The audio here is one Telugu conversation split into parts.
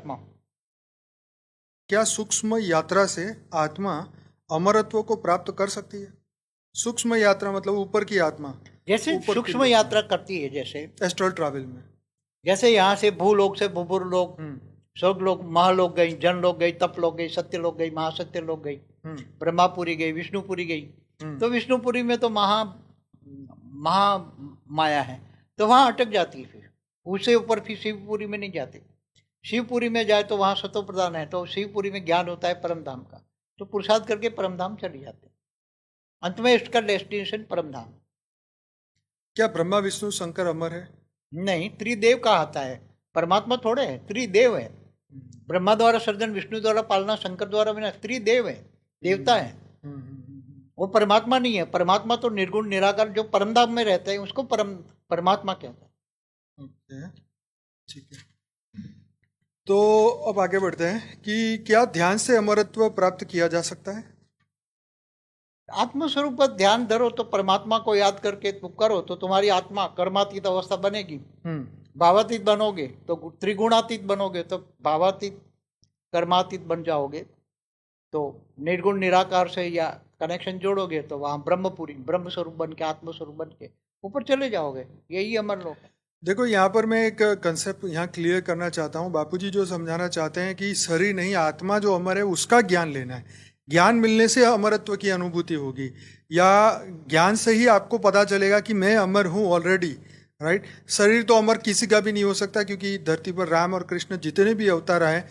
आत्मा क्या सूक्ष्म यात्रा से आत्मा अमरत्व को प्राप्त कर सकती है? सूक्ष्म यात्रा मतलब ऊपर की आत्मा। जैसे सूक्ष्म यात्रा करती है जैसे। एस्ट्रल ट्रैवल में। जैसे यहाँ से भूलोक से भूपुर लोग हम्म, स्वर्ग लोग महालोक गई जन लोग गई तप लोग गई सत्य लोग गई महासत्य लोग गई हम्म, ब्रह्मापुरी गई विष्णुपुरी गई। हम्म, तो विष्णुपुरी में तो महा महा माया है। तो वहाँ अटक जाती है फिर। उससे ऊपर फिर शिवपुरी में नहीं जाती। शिवपुरी में जाए तो वहाँ सतो प्रधान है तो शिवपुरी में ज्ञान होता है परम धाम का। तो पुरुषार्थ करके परम धाम चले जाते हैं। अंत में इसका डेस्टिनेशन परम धाम क्या ब्रह्मा विष्णु शंकर अमर है? नहीं त्रिदेव का आता है? परमात्मा थोड़े है त्रिदेव है। ब्रह्मा द्वारा सर्जन विष्णु द्वारा पालना शंकर द्वारा विनाश त्रिदेव है देवता है। वो परमात्मा नहीं है। परमात्मा तो निर्गुण निराकार जो परमधाम में रहते हैं उसको परम परमात्मा कहते हैं। ठीक है। तो अब आगे बढ़ते हैं कि क्या ध्यान से अमरत्व प्राप्त किया जा सकता है? आत्मस्वरूप पर ध्यान धरो तो परमात्मा को याद करके तुम करो तो तुम्हारी आत्मा कर्मातीत अवस्था बनेगी। हम्म, भावातीत बनोगे तो त्रिगुणातीत बनोगे तो भावातीत कर्मातीत बन जाओगे। तो निर्गुण निराकार से या कनेक्शन जोड़ोगे तो वहाँ ब्रह्मपुरी ब्रह्म स्वरूप बन के आत्मस्वरूप बन के ऊपर चले जाओगे। यही अमर लोग है। देखो, यहाँ पर मैं एक कंसेप्ट यहाँ क्लियर करना चाहता हूँ। बापूजी जो समझाना चाहते हैं कि शरीर नहीं, आत्मा जो अमर है, उसका ज्ञान लेना है। ज्ञान मिलने से अमरत्व की अनुभूति होगी। या ज्ञान से ही आपको पता चलेगा कि मैं अमर हूँ ऑलरेडी राइट शरीर तो अमर किसी का भी नहीं हो सकता, क्योंकि धरती पर राम और कृष्ण जितने भी अवतार आए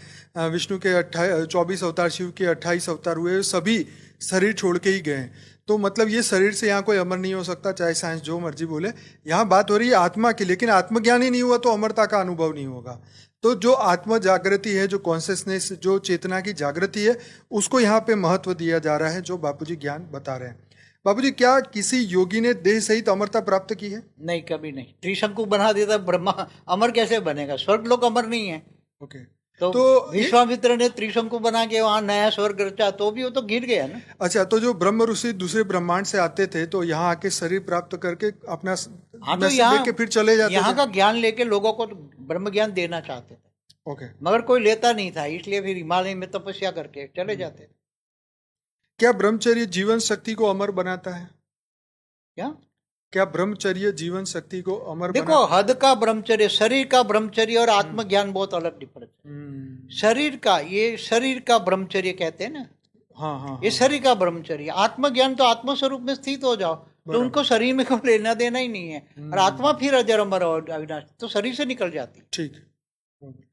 विष्णु के अट्ठाई, चौबीस अवतार, शिव के अट्ठाईस अवतार हुए, सभी शरीर छोड़ के ही गए तो मतलब ये शरीर से यहाँ कोई अमर नहीं हो सकता चाहे साइंस जो मर्ज़ी बोले। यहाँ बात हो रही है आत्मा की लेकिन आत्मज्ञान ही नहीं हुआ तो अमरता का अनुभव नहीं होगा। तो जो आत्म जागृति है जो कॉन्शियसनेस जो चेतना की जागृति है उसको यहाँ पे महत्व दिया जा रहा है जो बापूजी ज्ञान बता रहे हैं। बापूजी क्या किसी योगी ने देह सहित अमरता प्राप्त की है? नहीं कभी नहीं। त्रिशंकु बना देता ब्रह्मा अमर कैसे बनेगा? स्वर्ग लोग अमर नहीं है। ओके तो, तो विश्वामित्र ने त्रिशंकु बना के वहाँ नया स्वर्ग रचा तो भी वो तो गिर गया ना। अच्छा तो जो ब्रह्म ऋषि दूसरे ब्रह्मांड से आते थे तो यहाँ आके शरीर प्राप्त करके अपना हाँ तो यहाँ लेके फिर चले जाते यहाँ का ज्ञान लेके लोगों को तो ब्रह्म ज्ञान देना चाहते थे। ओके। मगर कोई लेता नहीं था इसलिए फिर हिमालय में तपस्या करके चले हम्म। जाते थे। क्या ब्रह्मचर्य जीवन शक्ति को अमर बनाता है? क्या? क्या ब्रह्मचर्य जीवन शक्ति को अमर देखो हद का ब्रह्मचर्य शरीर का ब्रह्मचर्य और आत्मज्ञान बहुत अलग डिफरेंस है। हम्म, शरीर का ये शरीर का ब्रह्मचर्य कहते हैं ना? हाँ हाँ ये शरीर का ब्रह्मचर्य। आत्मज्ञान तो आत्म स्वरूप में स्थित हो जाओ तो उनको शरीर में कोई लेना देना ही नहीं है। हम्म। और आत्मा फिर अजर अमर और अविनाश तो शरीर से निकल जाती ठीक।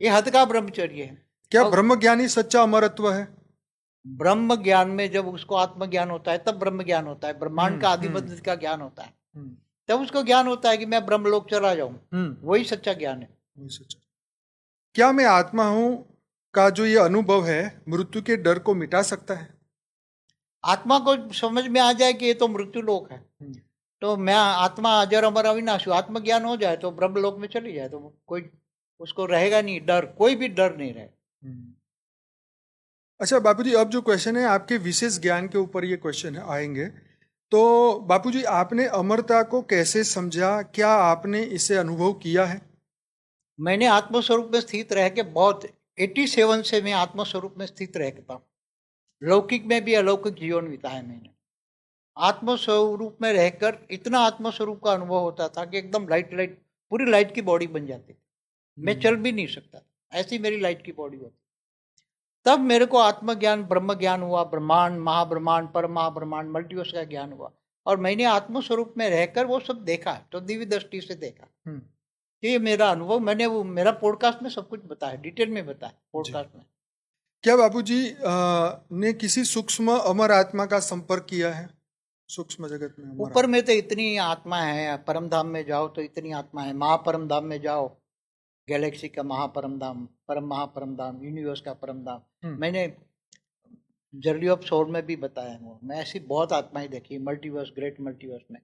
ये हद का ब्रह्मचर्य है। क्या ब्रह्म ज्ञानी सच्चा अमरत्व है? ब्रह्म ज्ञान में जब उसको आत्मज्ञान होता है तब ब्रह्म ज्ञान होता है। ब्रह्मांड का हम्म, आधिपत्य का ज्ञान होता है। हम्म, तब उसको ज्ञान होता है कि मैं ब्रह्मलोक चला जाऊँ। हम्म, वही सच्चा ज्ञान है। वही सच्चा। क्या मैं आत्मा हूँ का जो ये अनुभव है मृत्यु के डर को मिटा सकता है? आत्मा को समझ में आ जाए कि ये तो मृत्यु लोक है। हम्म, तो मैं आत्मा अजर अमर अविनाश आत्मज्ञान हो जाए तो ब्रह्म लोक में चली जाए तो कोई उसको रहेगा नहीं डर कोई भी डर नहीं रहे। अच्छा बापूजी अब जो क्वेश्चन है आपके विशेष ज्ञान के ऊपर ये क्वेश्चन आएँगे। तो बापूजी आपने अमरता को कैसे समझा? क्या आपने इसे अनुभव किया है? मैंने आत्मस्वरूप में स्थित रह के बहुत 87 से मैं आत्मस्वरूप में स्थित रहता हूँ लौकिक में भी अलौकिक जीवन बिताया मैंने। आत्मस्वरूप में रहकर इतना आत्मस्वरूप का अनुभव होता था कि एकदम लाइट लाइट पूरी लाइट की बॉडी बन जाती थी। मैं चल भी नहीं सकता। ऐसी मेरी लाइट की बॉडी होती तब मेरे को आत्मज्ञान ब्रह्म ज्ञान हुआ ब्रह्मांड महाब्रह्मांड पर महाब्रह्मांड मल्टीवर्स का ज्ञान हुआ। और मैंने आत्मस्वरूप में रहकर वो सब देखा तो दिव्य दृष्टि से देखा। हम्म, ये मेरा अनुभव मैंने वो मेरा पॉडकास्ट में सब कुछ बताया डिटेल में बताया पॉडकास्ट में। क्या बापूजी अ, ने किसी सूक्ष्म अमर आत्मा का संपर्क किया है? सूक्ष्म जगत में ऊपर में तो इतनी आत्मा है परम धाम में जाओ तो इतनी आत्मा है महापरम धाम में जाओ। गैलेक्सी का महापरम धाम परम महापरम धाम यूनिवर्स का परम धाम। मैंने जर्नी ऑफ़ सोल में भी बताया है। वो मैं ऐसी बहुत आत्माएँ देखी मल्टीवर्स ग्रेट मल्टीवर्स में।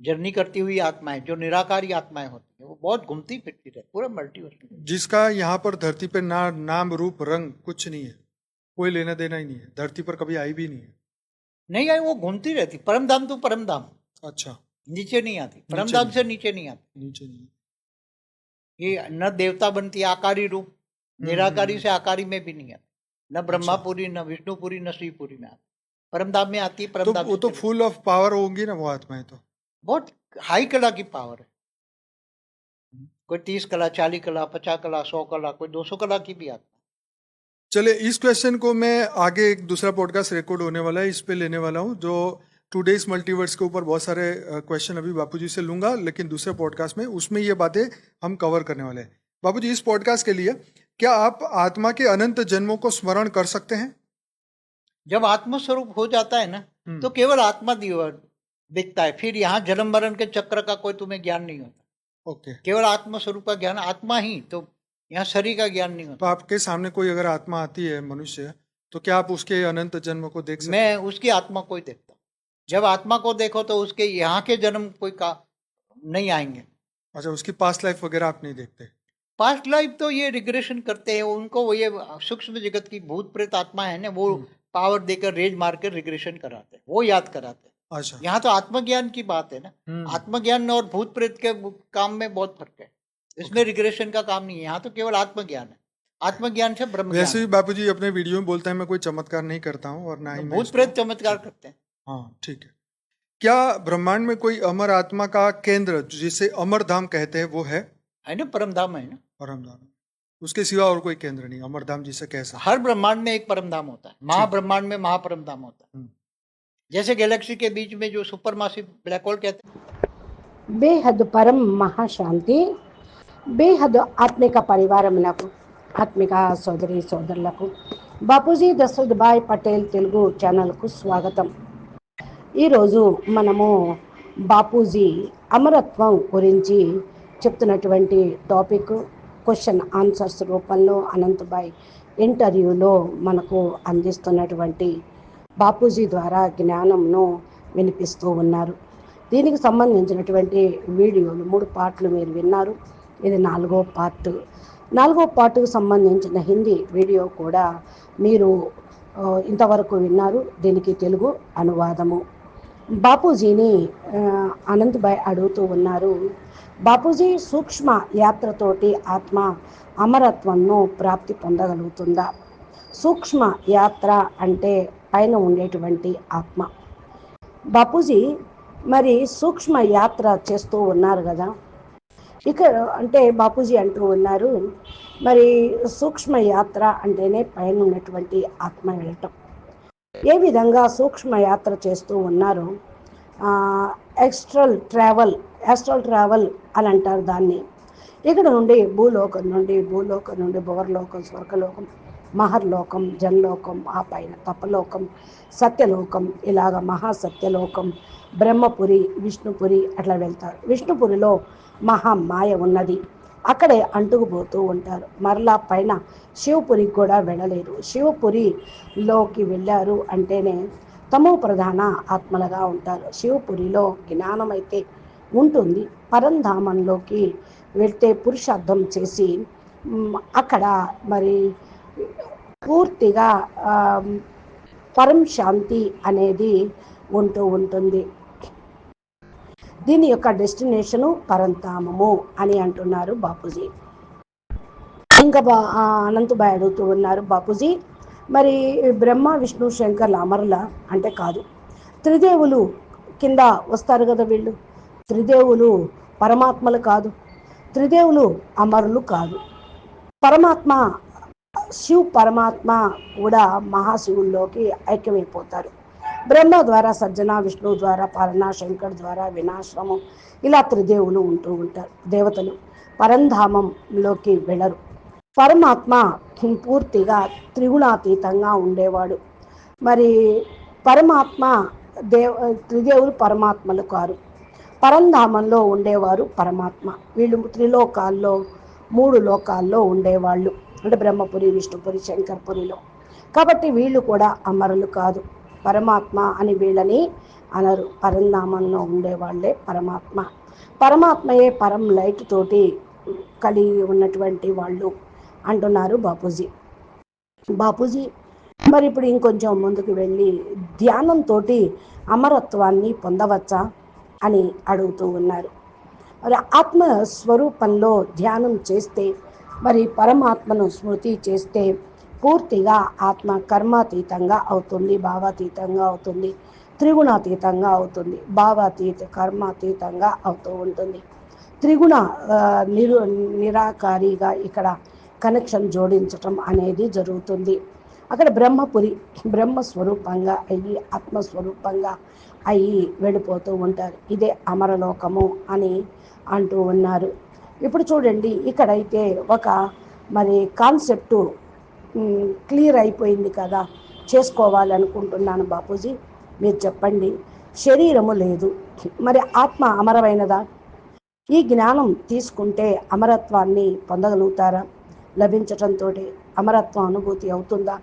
जर्नी करती हुई आत्माएँ जो निराकारी आत्माएँ होती है वो बहुत घूमती फिरती रहती पूरा मल्टीवर्स में। जिसका यहाँ पर धरती पर ना नाम रूप रंग कुछ नहीं है। कोई लेना देना ही नहीं है। धरती पर कभी आई भी नहीं है। नहीं आई वो घूमती रहती। परम धाम तो परम धाम अच्छा। नीचे नहीं आती। परम धाम से नीचे नहीं आती। नीचे नहीं ये न देवता बनती आकारी रूप। निराकारी हम्म। से आकारी में भी नहीं आता। न ब्रह्मापुरी न विष्णुपुरी न श्रीपुरी में आता। परमधाम में आती है तो परमधाम वो तो फुल ऑफ़ पावर होंगी ना वो आत्माएँ तो। बहुत हाई कला की पावर है। कोई तीस कला चालीस कला पचास कला सौ कला कोई दो सौ कला की भी आत्मा चले इस क्वेश्चन को मैं आगे एक दूसरा पॉडकास्ट रिकॉर्ड होने वाला है इस पे लेने वाला हूँ जो टुडेज मल्टीवर्स के ऊपर बहुत सारे क्वेश्चन अभी बापूजी से लूँगा लेकिन दूसरे पॉडकास्ट में उसमें ये बातें हम कवर करने वाले हैं। बापूजी इस पॉडकास्ट के लिए क्या आप आत्मा के अनंत जन्मों को स्मरण कर सकते हैं? जब आत्मस्वरूप हो जाता है ना हम्म। तो केवल आत्मा दिखता है। फिर यहाँ जन्म मरण के चक्र का कोई तुम्हें ज्ञान नहीं होता। ओके। केवल आत्मस्वरूप का ज्ञान आत्मा ही तो यहाँ शरीर का ज्ञान नहीं तो होता आपके सामने कोई अगर आत्मा आती है मनुष्य तो क्या आप उसके अनंत जन्म को देख सकते मैं उसकी आत्मा को ही देखता जब आत्मा को देखो तो उसके यहाँ के जन्म कोई का नहीं आएँगे। अच्छा उसकी पास्ट लाइफ वगैरह आप नहीं देखते? पास्ट लाइफ तो ये रिग्रेशन करते हैं उनको वो ये सूक्ष्म जगत की भूत प्रेत आत्मा है ना वो हम्म। पावर देकर रेज मार कर रिग्रेशन कराते हैं वो याद कराते हैं। अच्छा। यहाँ तो आत्मज्ञान की बात है ना हम्म। आत्मज्ञान और भूत प्रेत के काम में बहुत फ़र्क है। इसमें रिग्रेशन का काम नहीं है यहाँ तो केवल आत्मज्ञान है। आत्मज्ञान से ब्रह्म वैसे भी बापूजी अपने वीडियो में बोलते हैं मैं कोई चमत्कार नहीं करता हूँ और ना ही भूत प्रेत चमत्कार करते हैं। हाँ ठीक है क्या ब्रह्मांड में कोई अमर आत्मा का केंद्र जिसे अमर धाम कहते हैं वो है है ना परम धाम है ना परम धाम उसके सिवा और कोई केंद्र नहीं अमर धाम जिसे कह सकते हर ब्रह्मांड में एक परम धाम होता है महाब्रह्मांड में महापरम धाम होता है हम्म। जैसे गैलेक्सी के बीच में जो सुपर मासिव ब्लैक होल कहते हैं బేహద్ పరం మహాశాంతి బేహద్ ఆత్మిక పరివారమునకు ఆత్మిక సోదరి సోదరులకు బాపూజీ దశరథ్ భాయ్ పటేల్ తెలుగు ఛానల్కు స్వాగతం ఈరోజు మనము బాపూజీ అమరత్వం గురించి చెప్తున్నటువంటి టాపిక్ క్వశ్చన్ ఆన్సర్స్ రూపంలో అనంతబాయ్ ఇంటర్వ్యూలో మనకు అందిస్తున్నటువంటి బాపూజీ ద్వారా జ్ఞానంను వినిపిస్తూ ఉన్నారు. దీనికి సంబంధించినటువంటి వీడియోలు మూడు పార్ట్లు మీరు విన్నారు. ఇది నాలుగో పార్ట్. నాలుగో పార్ట్కు సంబంధించిన హిందీ వీడియో కూడా మీరు ఇంతవరకు విన్నారు. దీనికి తెలుగు అనువాదము. బాపూజీని ఆ, అనంతభాయ్ అడుగుతూ ఉన్నారు. బాపూజీ సూక్ష్మ యాత్రతోటి ఆత్మ అమరత్వంను ప్రాప్తి పొందగలుగుతుందా? సూక్ష్మ యాత్ర అంటే పైన ఉండేటువంటి ఆత్మ. బాపూజీ మరి సూక్ష్మ యాత్ర చేస్తూ ఉన్నారు కదా? ఇక అంటే బాపూజీ అంటూ ఉన్నారు మరి సూక్ష్మ యాత్ర అంటేనే పైన ఉన్నటువంటి ఆత్మ వెళ్ళటం. ఏ విధంగా సూక్ష్మ యాత్ర చేస్తూ ఉన్నారు ఎక్స్ట్రల్ ట్రావెల్ యాస్ట్రల్ ట్రావెల్ అని అంటారు దాన్ని. ఇక్కడ నుండి భూలోకం నుండి భూలోకం నుండి భువర్లోకం స్వర్గలోకం మహర్లోకం జన్లోకం ఆ పైన తపలోకం సత్యలోకం ఇలాగ మహాసత్యలోకం బ్రహ్మపురి విష్ణుపురి అట్లా వెళ్తారు. విష్ణుపురిలో మహామాయ ఉన్నది. అక్కడే అంటుకుపోతూ ఉంటారు. మరలా పైన శివపురికి కూడా వెళ్ళలేరు శివపురిలోకి వెళ్ళారు అంటేనే తమో ప్రధాన ఆత్మలుగా ఉంటారు. శివపురిలో జ్ఞానం అయితే ఉంటుంది. పరంధామంలోకి వెళ్తే పురుషార్థం చేసి అక్కడ మరి పూర్తిగా పరం శాంతి అనేది ఉంటూ ఉంటుంది. దీని యొక్క డెస్టినేషను పరంతామము అని అంటున్నారు బాపూజీ. ఇంకా బా ఆ, అనంతబాయ్ అడుగుతూ ఉన్నారు బాపూజీ. మరి బ్రహ్మ విష్ణు శంకర్ల అమరుల అంటే కాదు. త్రిదేవులు కింద వస్తారు కదా వీళ్ళు. త్రిదేవులు పరమాత్మలు కాదు. త్రిదేవులు అమరులు కాదు. పరమాత్మ శివ్ పరమాత్మ కూడా మహాశివుల్లోకి ఐక్యమైపోతారు. బ్రహ్మ ద్వారా సజ్జన విష్ణు ద్వారా పాలన శంకర్ ద్వారా వినాశ్రమం ఇలా త్రిదేవులు ఉంటూ ఉంటారు దేవతలు. పరంధామంలోకి వెళ్ళరు పరమాత్మ పూర్తిగా త్రిగుణాతీతంగా ఉండేవాడు. మరి పరమాత్మ దేవ త్రిదేవులు పరమాత్మలు కారు. పరంధామంలో ఉండేవారు పరమాత్మ. వీళ్ళు త్రిలోకాల్లో మూడు లోకాల్లో ఉండేవాళ్ళు. అంటే బ్రహ్మపురి విష్ణుపురి శంకర్పురిలో. కాబట్టి వీళ్ళు కూడా అమరులు కాదు. పరమాత్మ అని వీళ్ళని అనరు. పరంధామంలో ఉండేవాళ్ళే పరమాత్మ. పరమాత్మయే పరం లైట్ తోటి కలిగి ఉన్నటువంటి వాళ్ళు అంటున్నారు బాపూజీ. బాపూజీ మరి ఇప్పుడు ఇంకొంచెం ముందుకు వెళ్ళి ధ్యానంతో అమరత్వాన్ని పొందవచ్చా అని అడుగుతూ ఉన్నారు. మరి ఆత్మ స్వరూపంలో ధ్యానం చేస్తే మరి పరమాత్మను స్మృతి చేస్తే పూర్తిగా ఆత్మ కర్మాతీతంగా అవుతుంది భావాతీతంగా అవుతుంది త్రిగుణాతీతంగా అవుతుంది భావాతీత కర్మాతీతంగా అవుతూ ఉంటుంది. త్రిగుణ నిరు నిరాకారిగా ఇక్కడ కనెక్షన్ జోడించటం అనేది జరుగుతుంది. అక్కడ బ్రహ్మపురి బ్రహ్మ స్వరూపంగా అయ్యి ఆత్మస్వరూపంగా అయ్యి వెళ్ళిపోతూ ఉంటారు. ఇదే అమరలోకము అని అంటూ ఉన్నారు. ఇప్పుడు చూడండి ఇక్కడైతే ఒక మరి కాన్సెప్టు క్లియర్ అయిపోయింది కదా. చేసుకోవాలనుకుంటున్నాను బాపూజీ. మీరు చెప్పండి. శరీరము లేదు. మరి ఆత్మ అమరమైనదా? ఈ జ్ఞానం తీసుకుంటే అమరత్వాన్ని పొందగలుగుతారా? లభించటంతో అమరత్వం అనుభూతి అవుతుందా?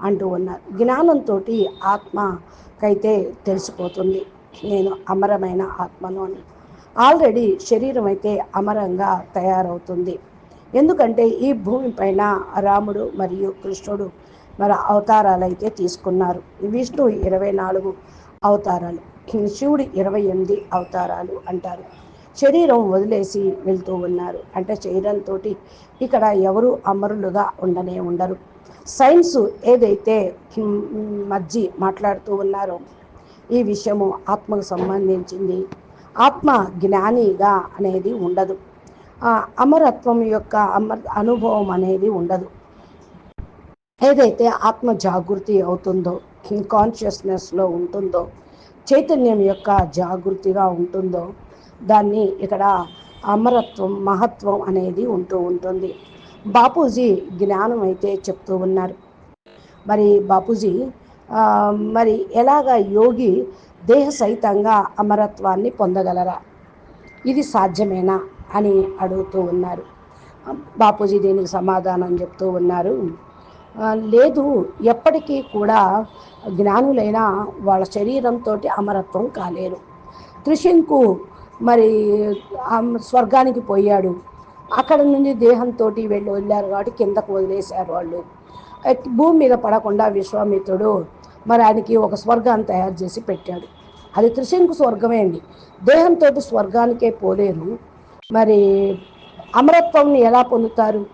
అంటూ ఉన్నారు. జ్ఞానంతో ఆత్మకైతే తెలిసిపోతుంది. నేను అమరమైన ఆత్మను అని. ఆల్రెడీ శరీరం అయితే అమరంగా తయారవుతుంది. ఎందుకంటే ఈ భూమి పైన రాముడు మరియు కృష్ణుడు మరి అవతారాలు అయితే తీసుకున్నారు. విష్ణు ఇరవై నాలుగు అవతారాలు శివుడు ఇరవై ఎనిమిది అవతారాలు అంటారు. శరీరం వదిలేసి వెళ్తూ ఉన్నారు. అంటే శరీరంతో ఇక్కడ ఎవరు అమరులుగా ఉండనే ఉండరు. సైన్స్ ఏదైతే మజ్జి మాట్లాడుతూ ఉన్నారో ఈ విషయము ఆత్మకు సంబంధించింది. ఆత్మ జ్ఞానిగా అనేది ఉండదు. అమరత్వం యొక్క అమర అనుభవం అనేది ఉండదు. ఏదైతే ఆత్మ జాగృతి అవుతుందో కాన్షియస్నెస్లో ఉంటుందో చైతన్యం యొక్క జాగృతిగా ఉంటుందో దాన్ని ఇక్కడ అమరత్వం మహత్వం అనేది ఉంటూ ఉంటుంది. బాపూజీ జ్ఞానం అయితే చెప్తూ ఉన్నారు. మరి బాపూజీ మరి ఎలాగ యోగి దేహ సహితంగా అమరత్వాన్ని పొందగలరా? ఇది సాధ్యమేనా? అని అడుగుతూ ఉన్నారు. బాపూజీ దీనికి సమాధానం చెప్తూ ఉన్నారు. లేదు ఎప్పటికీ కూడా జ్ఞానులైన వాళ్ళ శరీరంతో అమరత్వం కాలేరు. త్రిశంకు మరి స్వర్గానికి పోయాడు. అక్కడ నుండి దేహంతో వెళ్ళి వెళ్ళారు కాబట్టి కిందకు వదిలేశారు వాళ్ళు. భూమి మీద పడకుండా విశ్వామిత్రుడు మరి ఆయనకి ఒక స్వర్గాన్ని తయారు చేసి పెట్టాడు. అది త్రిశంకు స్వర్గమే అండి. దేహంతో స్వర్గానికే పోలేరు. మరి అమరత్వంని ఎలా పొందుతారు?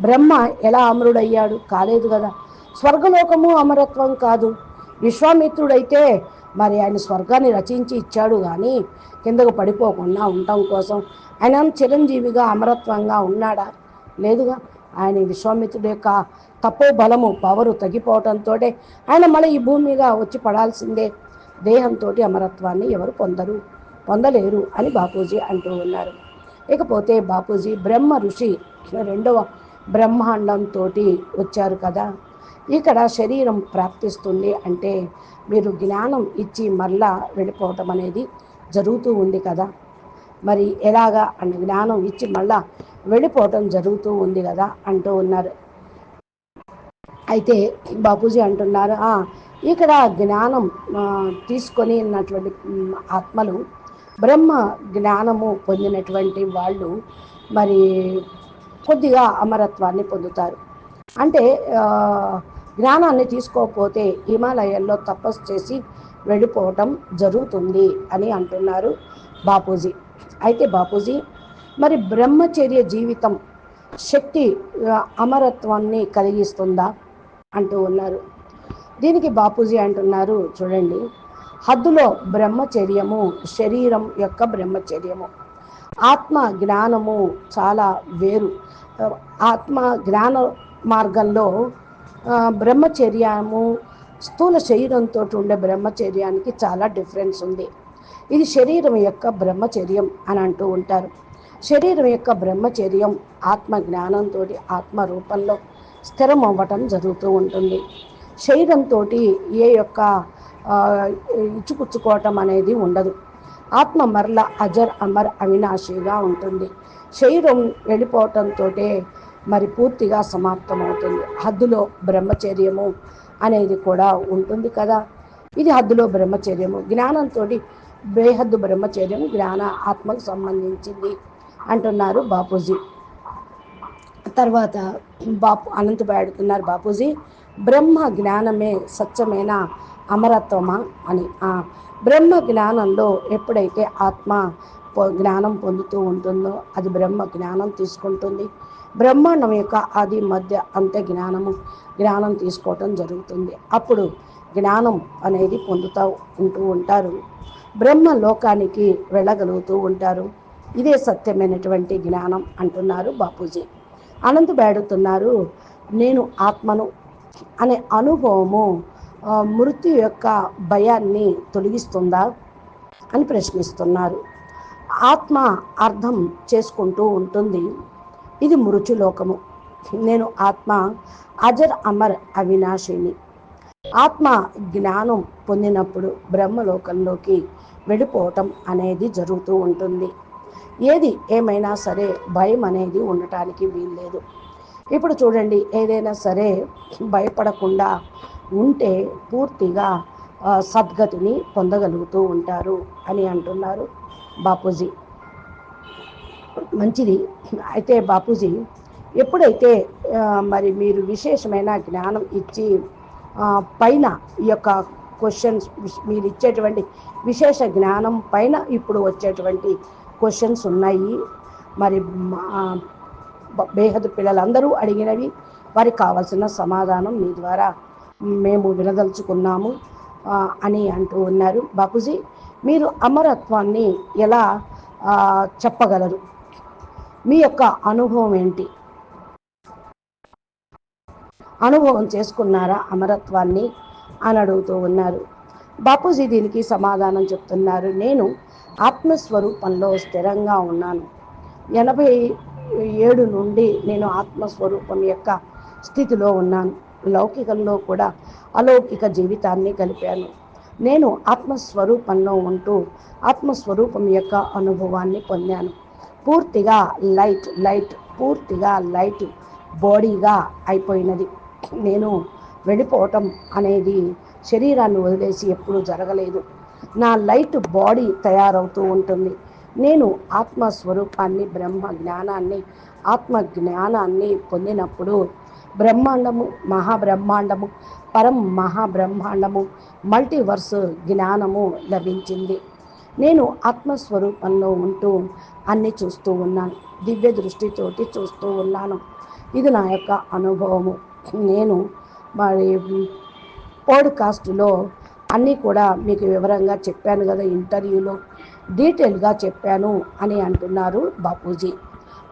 బ్రహ్మ ఎలా అమరుడయ్యాడు? కాలేదు కదా. స్వర్గలోకము అమరత్వం కాదు. విశ్వామిత్రుడైతే మరి ఆయన స్వర్గాన్ని రచించి ఇచ్చాడు కానీ కిందకు పడిపోకుండా ఉండటం కోసం ఆయన చిరంజీవిగా అమరత్వంగా ఉన్నాడా? లేదుగా. ఆయన విశ్వామిత్రుడి యొక్క తపో బలము పవరు తగ్గిపోవటంతో ఆయన మళ్ళీ ఈ భూమి మీద వచ్చి పడాల్సిందే. దేహంతో అమరత్వాన్ని ఎవరు పొందరు? పొందలేరు అని బాపూజీ అంటూ ఉన్నారు. ఇకపోతే బాపూజీ బ్రహ్మ ఋషి రెండవ బ్రహ్మాండంతో వచ్చారు కదా. ఇక్కడ శరీరం ప్రాప్తిస్తుంది అంటే మీరు జ్ఞానం ఇచ్చి మరలా వెళ్ళిపోవటం అనేది జరుగుతూ ఉంది కదా. మరి ఎలాగా అని జ్ఞానం ఇచ్చి మళ్ళా వెళ్ళిపోవటం జరుగుతూ ఉంది కదా అంటూ ఉన్నారు. అయితే బాపూజీ అంటున్నారు ఇక్కడ జ్ఞానం తీసుకొని ఉన్నటువంటి ఆత్మలు బ్రహ్మ జ్ఞానము పొందినటువంటి వాళ్ళు మరి కొద్దిగా అమరత్వాన్ని పొందుతారు. అంటే జ్ఞానాన్ని తీసుకోకపోతే హిమాలయాల్లో తపస్సు చేసి వెళ్ళిపోవటం జరుగుతుంది అని అంటున్నారు బాపూజీ. అయితే బాపూజీ మరి బ్రహ్మచర్య జీవితం శక్తి అమరత్వాన్ని కలిగిస్తుందా అంటూ ఉన్నారు. దీనికి బాపూజీ అంటున్నారు చూడండి. హద్దులో బ్రహ్మచర్యము శరీరం యొక్క బ్రహ్మచర్యము. ఆత్మ జ్ఞానము చాలా వేరు. ఆత్మ జ్ఞాన మార్గంలో బ్రహ్మచర్యము స్థూల శరీరంతో ఉండే బ్రహ్మచర్యానికి చాలా డిఫరెన్స్ ఉంది. ఇది శరీరం యొక్క బ్రహ్మచర్యం అని అంటూ ఉంటారు. శరీరం యొక్క బ్రహ్మచర్యం ఆత్మ జ్ఞానంతో ఆత్మ రూపంలో స్థిరం అవ్వటం జరుగుతూ ఉంటుంది. శరీరంతో ఏ యొక్క ఇచ్చుపుచ్చుకోవటం అనేది ఉండదు. ఆత్మ మరల అజర్ అమర్ అవినాశిగా ఉంటుంది. శరీరం వెళ్ళిపోవటంతో మరి పూర్తిగా సమాప్తమవుతుంది. హద్దులో బ్రహ్మచర్యము అనేది కూడా ఉంటుంది కదా. ఇది హద్దులో బ్రహ్మచర్యము. జ్ఞానంతో బేహద్దు బ్రహ్మచర్యం జ్ఞాన ఆత్మకు సంబంధించింది అంటున్నారు బాపూజీ. తర్వాత బాపు అనంతబాయ్ అడుగుతున్నారు బాపూజీ బ్రహ్మ జ్ఞానమే సత్యమైన? అమరత్వమా అని. ఆ బ్రహ్మ జ్ఞానంలో ఎప్పుడైతే ఆత్మ పొ- జ్ఞానం పొందుతూ ఉంటుందో అది బ్రహ్మ జ్ఞానం తీసుకుంటుంది. బ్రహ్మాండం యొక్క అది మధ్య అంత్య జ్ఞానము జ్ఞానం తీసుకోవటం జరుగుతుంది. అప్పుడు జ్ఞానం అనేది పొందుతూ ఉంటూ ఉంటారు. బ్రహ్మ లోకానికి వెళ్ళగలుగుతూ ఉంటారు. ఇదే సత్యమైనటువంటి జ్ఞానం అంటున్నారు బాపూజీ. అనంత బేడుతున్నారు నేను ఆత్మను అనే అనుభవము మృతి మృత్యు యొక్క భయాన్ని తొలగిస్తుందా అని ప్రశ్నిస్తున్నారు. ఆత్మ అర్థం చేసుకుంటూ ఉంటుంది. ఇది మృత్యులోకము నేను ఆత్మ అజర్ అమర్ అవినాశిని. ఆత్మ జ్ఞానం పొందినప్పుడు బ్రహ్మలోకంలోకి వెళ్ళిపోవటం అనేది జరుగుతూ ఉంటుంది. ఏది ఏమైనా సరే భయం అనేది ఉండటానికి వీల్లేదు. ఇప్పుడు చూడండి ఏదైనా సరే భయపడకుండా ఉంటే పూర్తిగా సద్గతిని పొందగలుగుతూ ఉంటారు అని అంటున్నారు బాపూజీ. మంచిది. అయితే బాపూజీ ఎప్పుడైతే మరి మీరు విశేషమైన జ్ఞానం ఇచ్చి పైన ఈ యొక్క క్వశ్చన్స్ మీరు ఇచ్చేటువంటి విశేష జ్ఞానం పైన ఇప్పుడు వచ్చేటువంటి క్వశ్చన్స్ ఉన్నాయి. మరి మా బేహదు పిల్లలందరూ అడిగినవి వారికి కావాల్సిన సమాధానం మీ ద్వారా మేము వినదలుచుకున్నాము అని అంటూ ఉన్నారు. బాపూజీ మీరు అమరత్వాన్ని ఎలా చెప్పగలరు? మీ యొక్క అనుభవం ఏంటి? అనుభవం చేసుకున్నారా అమరత్వాన్ని? అని అడుగుతూ ఉన్నారు. బాపూజీ దీనికి సమాధానం చెప్తున్నారు. నేను ఆత్మస్వరూపంలో స్థిరంగా ఉన్నాను. ఎనభై ఏడు నుండి నేను ఆత్మస్వరూపం యొక్క స్థితిలో ఉన్నాను. లౌకికంలో కూడా అలౌకిక జీవితాన్ని కలిపాను నేను ఆత్మస్వరూపంలో ఉంటూ ఆత్మస్వరూపం యొక్క అనుభవాన్ని పొందాను. పూర్తిగా లైట్ లైట్ పూర్తిగా లైట్ బాడీగా అయిపోయినది. నేను వెళ్ళిపోవటం అనేది శరీరాన్ని వదిలేసి ఎప్పుడూ జరగలేదు. నా లైట్ బాడీ తయారవుతూ ఉంటుంది. నేను ఆత్మస్వరూపాన్ని బ్రహ్మ జ్ఞానాన్ని ఆత్మ జ్ఞానాన్ని పొందినప్పుడు బ్రహ్మాండము మహాబ్రహ్మాండము పరం మహాబ్రహ్మాండము మల్టీవర్స్ జ్ఞానము లభించింది. నేను ఆత్మస్వరూపంలో ఉంటూ అన్ని చూస్తూ ఉన్నాను దివ్య దృష్టితోటి చూస్తూ ఉన్నాను. ఇది నా యొక్క అనుభవము. నేను మరి పోడ్కాస్ట్లో అన్నీ కూడా మీకు వివరంగా చెప్పాను కదా ఇంటర్వ్యూలో డీటెయిల్గా చెప్పాను అని అంటున్నారు బాపూజీ.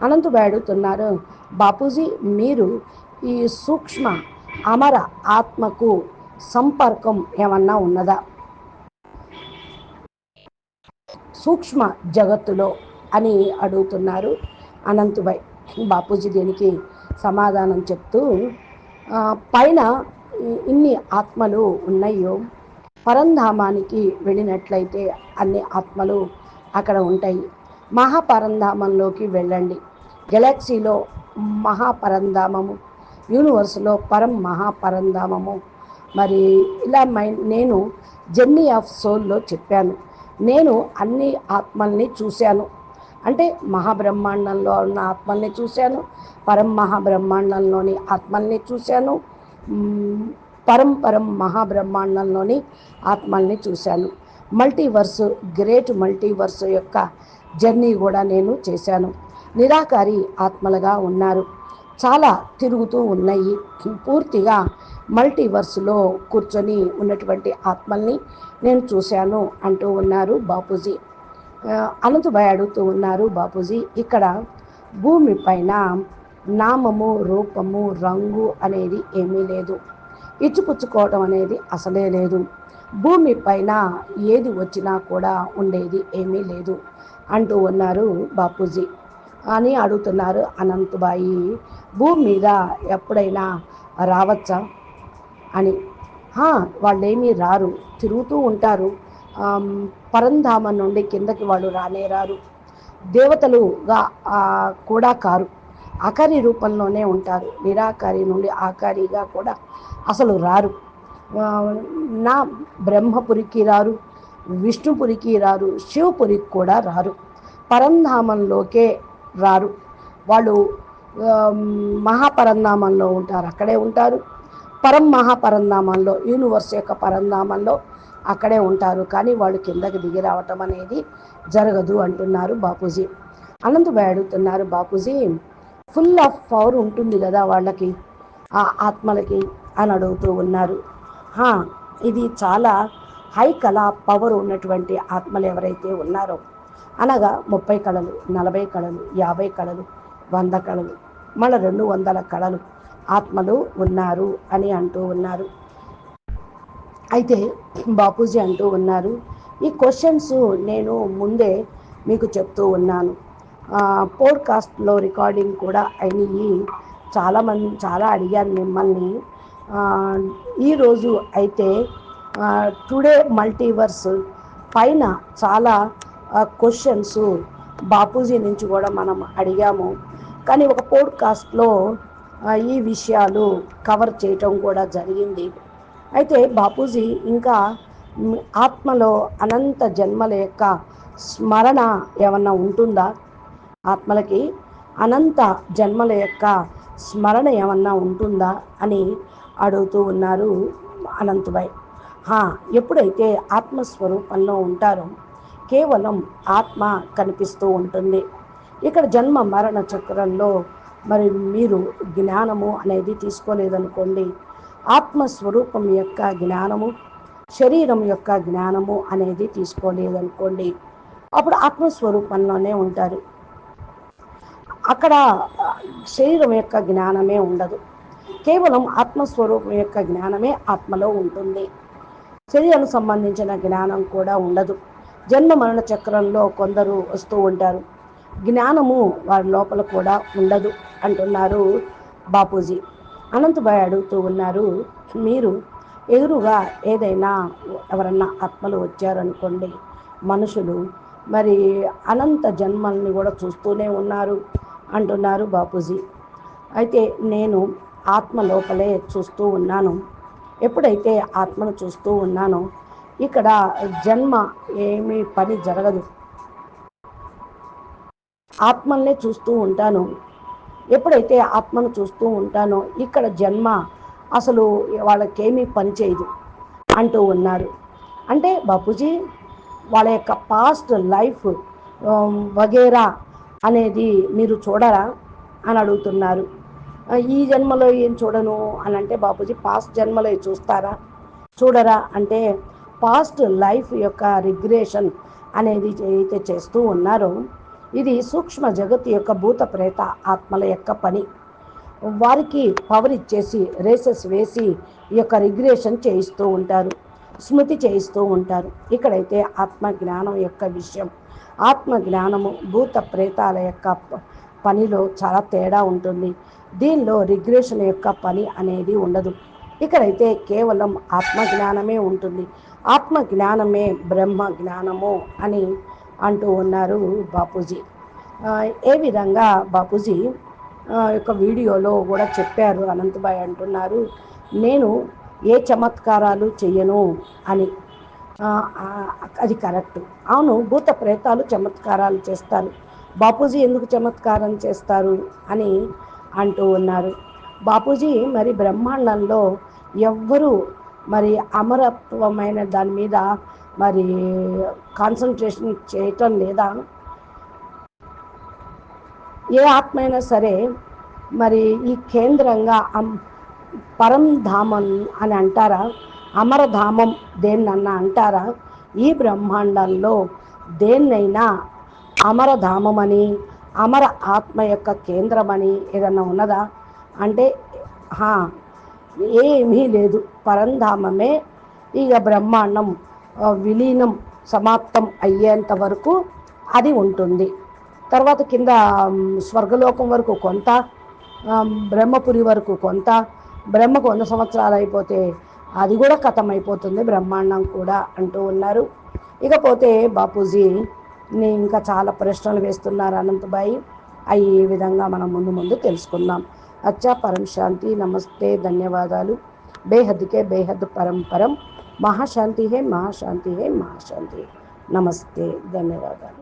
అనంత అడుగుతున్నారు బాపూజీ మీరు ఈ సూక్ష్మ అమర ఆత్మకు సంపర్కం ఏమన్నా ఉన్నదా? సూక్ష్మ జగత్తులో అని అడుగుతున్నారు అనంతుభాయ్. బాపూజీ దీనికి సమాధానం చెప్తూ పైన ఇన్ని ఆత్మలు ఉన్నాయో పరంధామానికి వెళ్ళినట్లయితే అన్ని ఆత్మలు అక్కడ ఉంటాయి. మహాపరంధామంలోకి వెళ్ళండి. గెలాక్సీలో మహాపరంధామము యూనివర్స్లో పరం మహాపరంధామము. మరి ఇలా మై నేను జర్నీ ఆఫ్ సోల్లో చెప్పాను. నేను అన్ని ఆత్మల్ని చూశాను. అంటే మహాబ్రహ్మాండంలో ఉన్న ఆత్మల్ని చూశాను పరం మహాబ్రహ్మాండంలోని ఆత్మల్ని చూశాను పరంపరం పరం పరం మహాబ్రహ్మాండంలోని ఆత్మల్ని చూశాను. మల్టీవర్స్ గ్రేట్ మల్టీవర్స్ యొక్క జర్నీ కూడా నేను చేశాను. నిరాకారి ఆత్మలుగా ఉన్నారు. చాలా తిరుగుతూ ఉన్నాయి. పూర్తిగా మల్టీవర్స్లో కూర్చొని ఉన్నటువంటి ఆత్మల్ని నేను చూశాను అంటూ ఉన్నారు బాపూజీ. ఆ, అనంతభాయ్ అడుగుతూ ఉన్నారు బాపూజీ ఇక్కడ భూమి పైన నామము రూపము రంగు అనేది ఏమీ లేదు. ఇచ్చిపుచ్చుకోవడం అనేది అసలే లేదు. భూమి పైన ఏది వచ్చినా కూడా ఉండేది ఏమీ లేదు అంటూ ఉన్నారు బాపూజీ. అని అడుగుతున్నారు అనంతబాయి. భూమి మీద ఎప్పుడైనా రావచ్చా? అని. వాళ్ళేమీ రారు. తిరుగుతూ ఉంటారు. ఆమ్, పరంధామం నుండి కిందకి వాళ్ళు రానే రారు. దేవతలుగా కూడా కారు. ఆకారి రూపంలోనే ఉంటారు. నిరాకారి నుండి ఆకారిగా కూడా అసలు రారు. నా బ్రహ్మపురికి రారు. విష్ణుపురికి రారు. శివపురికి కూడా రారు. పరంధామంలోకే రారు. వాళ్ళు మహాపరంధామంలో ఉంటారు. అక్కడే ఉంటారు. పరం మహాపరంధామంలో యూనివర్స్ యొక్క పరంధామంలో అక్కడే ఉంటారు. కానీ వాళ్ళు కిందకి దిగి రావటం అనేది జరగదు అంటున్నారు బాపూజీ. అనంతభాయ్ అడుగుతున్నారు బాపూజీ ఫుల్ ఆఫ్ పవర్ ఉంటుంది కదా వాళ్ళకి ఆ ఆత్మలకి అని అడుగుతూ ఉన్నారు. ఇది చాలా హై కళ పవర్ ఉన్నటువంటి ఆత్మలు ఎవరైతే ఉన్నారో. అనగా ముప్పై కళలు నలభై కళలు యాభై కళలు వంద కళలు మళ్ళీ రెండు వందల కళలు ఆత్మలు ఉన్నారు అని అంటూ ఉన్నారు. అయితే బాపూజీ అంటూ ఉన్నారు ఈ క్వశ్చన్స్ నేను ముందే మీకు చెప్తూ ఉన్నాను. పోడ్కాస్ట్లో రికార్డింగ్ కూడా అయినాయి. చాలామంది చాలా అడిగాను మిమ్మల్ని. ఈరోజు అయితే టుడే మల్టీవర్స్ పైన చాలా క్వశ్చన్స్ బాపూజీ నుంచి కూడా మనం అడిగాము. కానీ ఒక పోడ్కాస్ట్లో ఈ విషయాలు కవర్ చేయటం కూడా జరిగింది. అయితే బాపూజీ ఇంకా ఆత్మలో అనంత జన్మల యొక్క స్మరణ ఏమన్నా ఉంటుందా? ఆత్మలకి అనంత జన్మల యొక్క స్మరణ ఏమన్నా ఉంటుందా? అని అడుగుతూ ఉన్నారు అనంతభాయ్ ఎప్పుడైతే ఆత్మస్వరూపంలో ఉంటారో కేవలం ఆత్మ కనిపిస్తూ ఉంటుంది. ఇక్కడ జన్మ మరణ చక్రంలో మరి మీరు జ్ఞానము అనేది తీసుకోలేదనుకోండి. ఆత్మస్వరూపం యొక్క జ్ఞానము శరీరం యొక్క జ్ఞానము అనేది తీసుకోలేదనుకోండి. అప్పుడు ఆత్మస్వరూపంలోనే ఉంటారు. అక్కడ శరీరం యొక్క జ్ఞానమే ఉండదు. కేవలం ఆత్మస్వరూపం యొక్క జ్ఞానమే ఆత్మలో ఉంటుంది. శరీరం సంబంధించిన జ్ఞానం కూడా ఉండదు. జన్మ మరణ చక్రంలో కొందరు వస్తూ ఉంటారు. జ్ఞానము వారి లోపల కూడా ఉండదు అంటున్నారు బాపూజీ. అనంతభాయ్ అడుగుతూ ఉన్నారు మీరు ఎదురుగా ఏదైనా ఎవరన్నా ఆత్మలు వచ్చారనుకోండి మనుషులు మరి అనంత జన్మల్ని కూడా చూస్తూనే ఉన్నారు అంటున్నారు బాపూజీ. అయితే నేను ఆత్మ లోపలే చూస్తూ ఉన్నాను. ఎప్పుడైతే ఆత్మను చూస్తూ ఉన్నానో ఇక్కడ జన్మ ఏమీ పని జరగదు. ఆత్మల్నే చూస్తూ ఉంటాను. ఎప్పుడైతే ఆత్మను చూస్తూ ఉంటానో ఇక్కడ జన్మ అసలు వాళ్ళకేమీ పని చేయదు అంటూ ఉన్నారు. అంటే బాపూజీ వాళ్ళ యొక్క పాస్ట్ లైఫ్ వగేరా అనేది మీరు చూడరా అని అడుగుతున్నారు. ఈ జన్మలో ఏం చూడను అని అంటే బాపూజీ పాస్ట్ జన్మలో చూస్తారా? చూడరా అంటే పాస్ట్ లైఫ్ యొక్క రిగ్రేషన్ అనేది అయితే చేస్తూ ఉన్నారో ఇది సూక్ష్మ జగత్ యొక్క భూత ప్రేత ఆత్మల యొక్క పని. వారికి పవర్ ఇచ్చేసి రేసెస్ వేసి ఈ యొక్క రిగ్రేషన్ చేయిస్తూ ఉంటారు స్మృతి చేయిస్తూ ఉంటారు. ఇక్కడైతే ఆత్మ జ్ఞానం యొక్క విషయం. ఆత్మ జ్ఞానము భూత ప్రేతాల యొక్క ప- పనిలో చాలా తేడా ఉంటుంది. దీనిలో రిగ్రేషన్ యొక్క పని అనేది ఉండదు. ఇక్కడైతే కేవలం ఆత్మ జ్ఞానమే ఉంటుంది. ఆత్మ జ్ఞానమే బ్రహ్మ జ్ఞానము అని అంటూ ఉన్నారు బాపూజీ. ఏ విధంగా బాపూజీ యొక్క వీడియోలో కూడా చెప్పారు అనంతబాయ్ అంటున్నారు నేను ఏ చమత్కారాలు చెయ్యను అని. అది కరెక్ట్. అవును భూత ప్రేతాలు చమత్కారాలు చేస్తారు. బాపూజీ ఎందుకు చమత్కారం చేస్తారు అని అంటూ ఉన్నారు. బాపూజీ మరి బ్రహ్మాండంలో ఎవ్వరూ మరి అమరత్వమైన దాని మీద మరి కాన్సన్ట్రేషన్ చేయటం లేదా? ఏ ఆత్మ అయినా సరే మరి ఈ కేంద్రంగా పరం పరంధామం అని అంటారా? అమరధామం దేన్నన్నా అంటారా? ఈ బ్రహ్మాండంలో దేన్నైనా అమరధామం అని అమర ఆత్మ యొక్క కేంద్రమని ఏదన్నా ఉన్నదా? అంటే ఏమీ లేదు. పరంధామమే ఇక బ్రహ్మాండం. విలీనం సమాప్తం అయ్యేంత వరకు అది ఉంటుంది. తర్వాత కింద స్వర్గలోకం వరకు కొంత బ్రహ్మపురి వరకు కొంత బ్రహ్మకు వంద సంవత్సరాలు అయిపోతే అది కూడా కథమైపోతుంది అయిపోతుంది బ్రహ్మాండం కూడా అంటూ ఉన్నారు. ఇకపోతే బాపూజీ ని ఇంకా చాలా ప్రశ్నలు వేస్తున్నారు అనంతబాయి. అవి ఏ విధంగా మనం ముందు ముందు తెలుసుకుందాం. అచ్చా పరం శాంతి నమస్తే ధన్యవాదాలు. బేహద్కే బేహద్ పరంపరం. పరం మహాశాంతి హే మహాశాంతి హే మహాశాంతి నమస్తే ధన్యవాదాలు